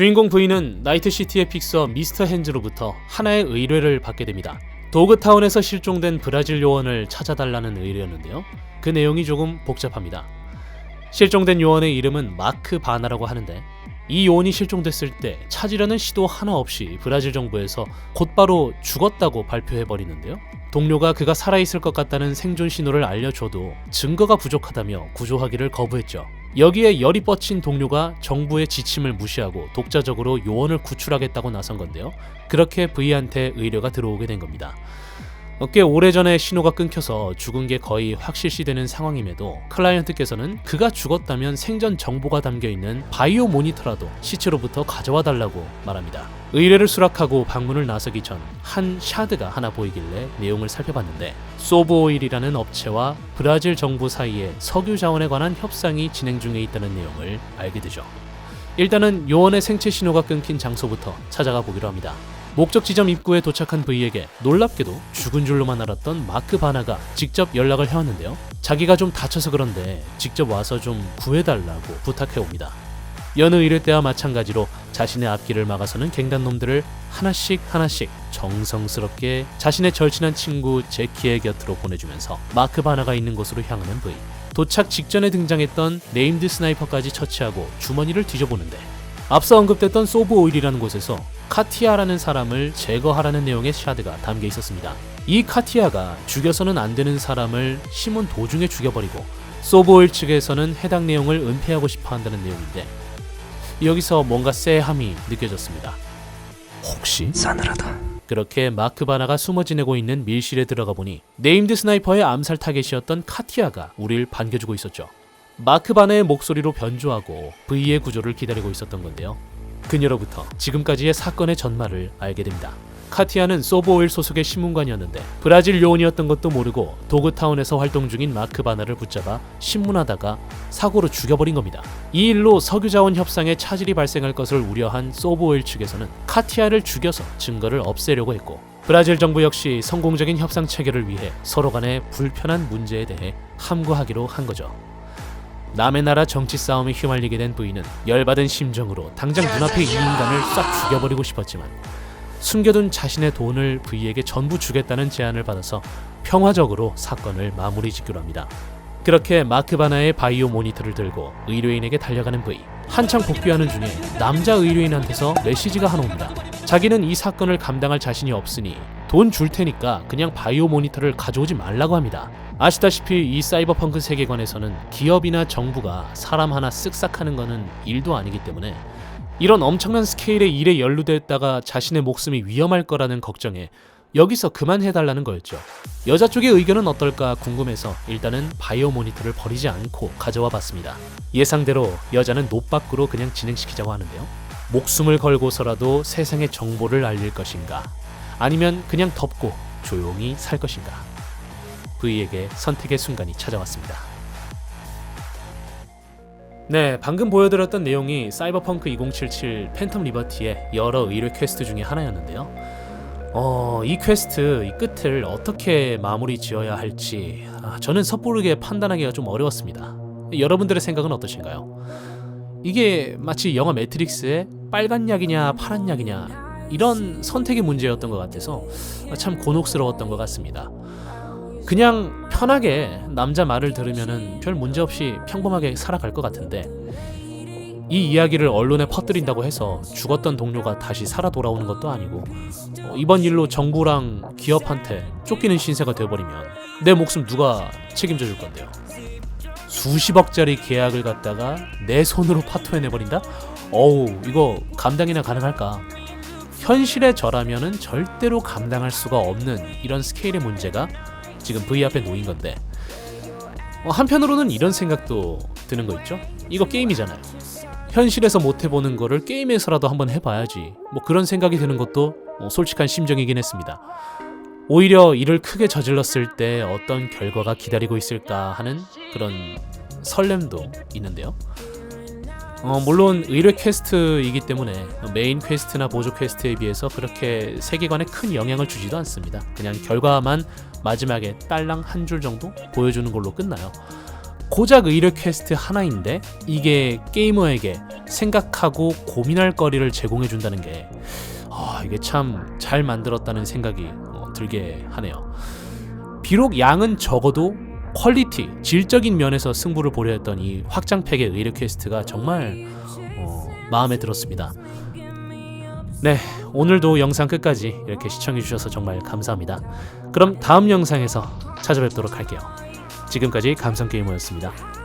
주인공 부인은 나이트시티의 픽서 미스터 핸즈로부터 하나의 의뢰를 받게 됩니다. 도그타운에서 실종된 브라질 요원을 찾아달라는 의뢰였는데요. 그 내용이 조금 복잡합니다. 실종된 요원의 이름은 마크 바나라고 하는데 이 요원이 실종됐을 때 찾으려는 시도 하나 없이 브라질 정부에서 곧바로 죽었다고 발표해 버리는데요. 동료가 그가 살아있을 것 같다는 생존 신호를 알려줘도 증거가 부족하다며 구조하기를 거부했죠. 여기에 열이 뻗친 동료가 정부의 지침을 무시하고 독자적으로 요원을 구출하겠다고 나선 건데요. 그렇게 V한테 의뢰가 들어오게 된 겁니다. 어, 꽤 오래전에 신호가 끊겨서 죽은 게 거의 확실시 되는 상황임에도 클라이언트께서는 그가 죽었다면 생전 정보가 담겨 있는 바이오 모니터라도 시체로부터 가져와 달라고 말합니다. 의뢰를 수락하고 방문을 나서기 전 한 샤드가 하나 보이길래 내용을 살펴봤는데 소브오일이라는 업체와 브라질 정부 사이에 석유 자원에 관한 협상이 진행 중에 있다는 내용을 알게 되죠. 일단은 요원의 생체 신호가 끊긴 장소부터 찾아가 보기로 합니다. 목적 지점 입구에 도착한 V에게 놀랍게도 죽은 줄로만 알았던 마크 바나가 직접 연락을 해왔는데요. 자기가 좀 다쳐서 그런데 직접 와서 좀 구해달라고 부탁해 옵니다. 여느 의뢰 때와 마찬가지로 자신의 앞길을 막아서는 갱단놈들을 하나씩 하나씩 정성스럽게 자신의 절친한 친구 제키의 곁으로 보내주면서 마크 바나가 있는 곳으로 향하는 V. 도착 직전에 등장했던 네임드 스나이퍼까지 처치하고 주머니를 뒤져보는데 앞서 언급됐던 소브 오일이라는 곳에서 카티아라는 사람을 제거하라는 내용의 샤드가 담겨 있었습니다. 이 카티아가 죽여서는 안 되는 사람을 심은 도중에 죽여버리고 소브 오일 측에서는 해당 내용을 은폐하고 싶어 한다는 내용인데 여기서 뭔가 쎄함이 느껴졌습니다. 혹시 싸늘하다. 그렇게 마크 바나가 숨어 지내고 있는 밀실에 들어가 보니 네임드 스나이퍼의 암살 타겟이었던 카티아가 우릴 반겨주고 있었죠. 마크 바나의 목소리로 변조하고 V의 구조를 기다리고 있었던 건데요. 그녀로부터 지금까지의 사건의 전말을 알게 됩니다. 카티아는 소보오일 소속의 신문관이었는데 브라질 요원이었던 것도 모르고 도그타운에서 활동 중인 마크 바나를 붙잡아 신문하다가 사고로 죽여버린 겁니다. 이 일로 석유자원 협상에 차질이 발생할 것을 우려한 소보오일 측에서는 카티아를 죽여서 증거를 없애려고 했고 브라질 정부 역시 성공적인 협상 체결을 위해 서로 간의 불편한 문제에 대해 함구하기로 한 거죠. 남의 나라 정치 싸움에 휘말리게 된 부인은 열받은 심정으로 당장 눈앞에 이 인간을 싹 죽여버리고 싶었지만 숨겨둔 자신의 돈을 V에게 전부 주겠다는 제안을 받아서 평화적으로 사건을 마무리 짓기로 합니다. 그렇게 마크 바나의 바이오 모니터를 들고 의뢰인에게 달려가는 V. 한창 복귀하는 중에 남자 의뢰인한테서 메시지가 하나 옵니다. 자기는 이 사건을 감당할 자신이 없으니 돈 줄 테니까 그냥 바이오 모니터를 가져오지 말라고 합니다. 아시다시피 이 사이버펑크 세계관에서는 기업이나 정부가 사람 하나 쓱싹 하는 거는 일도 아니기 때문에 이런 엄청난 스케일의 일에 연루됐다가 자신의 목숨이 위험할 거라는 걱정에 여기서 그만해달라는 거였죠. 여자 쪽의 의견은 어떨까 궁금해서 일단은 바이오 모니터를 버리지 않고 가져와 봤습니다. 예상대로 여자는 노 밖으로 그냥 진행시키자고 하는데요. 목숨을 걸고서라도 세상의 정보를 알릴 것인가? 아니면 그냥 덮고 조용히 살 것인가? V에게 선택의 순간이 찾아왔습니다. 네, 방금 보여드렸던 내용이 사이버펑크 2077 팬텀 리버티의 여러 의뢰 퀘스트 중에 하나였는데요. 어, 이 퀘스트 이 끝을 어떻게 마무리 지어야 할지 아, 저는 섣부르게 판단하기가 좀 어려웠습니다. 여러분들의 생각은 어떠신가요? 이게 마치 영화 매트릭스의 빨간 약이냐 파란 약이냐 이런 선택의 문제였던 것 같아서 참 곤혹스러웠던 것 같습니다. 그냥 편하게 남자 말을 들으면은 별 문제 없이 평범하게 살아갈 것 같은데 이 이야기를 언론에 퍼뜨린다고 해서 죽었던 동료가 다시 살아 돌아오는 것도 아니고 어, 이번 일로 정부랑 기업한테 쫓기는 신세가 되어버리면 내 목숨 누가 책임져 줄 건데요? 수십억짜리 계약을 갖다가 내 손으로 파토해내버린다? 어우 이거 감당이나 가능할까? 현실의 저라면은 절대로 감당할 수가 없는 이런 스케일의 문제가 지금 V 앞에 놓인 건데 어, 한편으로는 이런 생각도 드는 거 있죠? 이거 게임이잖아요. 현실에서 못 해보는 거를 게임에서라도 한번 해봐야지. 뭐 그런 생각이 드는 것도 어, 솔직한 심정이긴 했습니다. 오히려 일을 크게 저질렀을 때 어떤 결과가 기다리고 있을까 하는 그런 설렘도 있는데요. 어, 물론 의뢰 퀘스트이기 때문에 메인 퀘스트나 보조 퀘스트에 비해서 그렇게 세계관에 큰 영향을 주지도 않습니다. 그냥 결과만 마지막에 딸랑 한 줄 정도 보여주는 걸로 끝나요. 고작 의뢰 퀘스트 하나인데 이게 게이머에게 생각하고 고민할 거리를 제공해 준다는 게 아, 이게 참 잘 만들었다는 생각이 어, 들게 하네요. 비록 양은 적어도 퀄리티, 질적인 면에서 승부를 보려 했던 이 확장팩의 의뢰 퀘스트가 정말 어, 마음에 들었습니다. 네, 오늘도 영상 끝까지 이렇게 시청해 주셔서 정말 감사합니다. 그럼 다음 영상에서 찾아뵙도록 할게요. 지금까지 감성게이머였습니다.